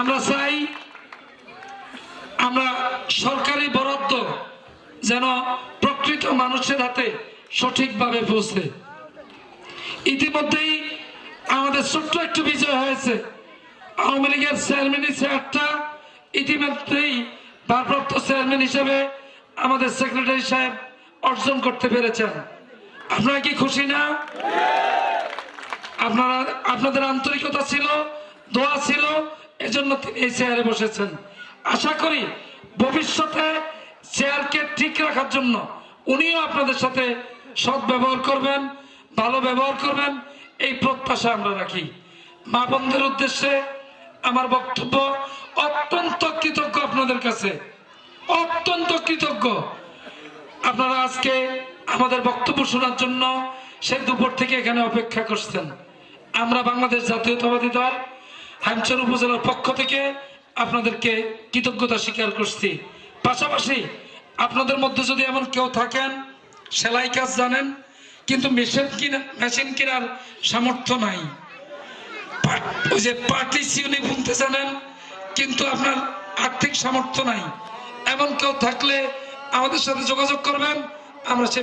আমরা চাই আমরা সরকারি বরাদ্দ যেন প্রকৃত মানুষের হাতে সঠিকভাবে পৌঁছে। ইতিমধ্যেই আমাদের ছোট্ট একটু বিজয় হয়েছে। আওয়ামী লীগের চেয়ারম্যান চেয়ারটা ইতিমধ্যেই ভারপ্রাপ্ত চেয়ারম্যান হিসেবে আমাদের সেক্রেটারি সাহেব অর্জন করতে পেরেছেন। আপনারা কি খুশি না? আপনারা, আপনাদের আন্তরিকতা ছিল, দোয়া ছিল এজন্য তিনি এই চেয়ারে বসেছেন। আশা করি ভবিষ্যতে চেয়ারকে ঠিক রাখার জন্য উনিও আপনাদের সাথে সৎ ব্যবহার করবেন, ভালো ব্যবহার করবেন, এই প্রত্যাশা আমরা রাখি। মা বোনদের উদ্দেশ্যে আমার বক্তব্য অত্যন্ত কৃতজ্ঞ আপনাদের কাছে। অত্যন্ত কৃতজ্ঞ। আপনারা আজকে আমাদের বক্তব্য শোনার জন্য সে দুপুর থেকে এখানে অপেক্ষা করছেন। আমরা বাংলাদেশ জাতীয়তাবাদী দল হামচর উপজেলার পক্ষ থেকে আপনাদেরকে কৃতজ্ঞতা স্বীকার করছি। পাশাপাশি আপনাদের মধ্যে যদি এমন কেউ থাকেন, সেলাই কাজ জানেন, কিন্তু মেশিন কিনা মেশিন কেনার সামর্থ্য নাই। ওই যে পার্টি সিউনি বুনতে জানেন, কিন্তু আপনার আর্থিক সামর্থ্য নাই। এমন কেউ থাকলে আমাদের সাথে যোগাযোগ করবেন, আমরা সে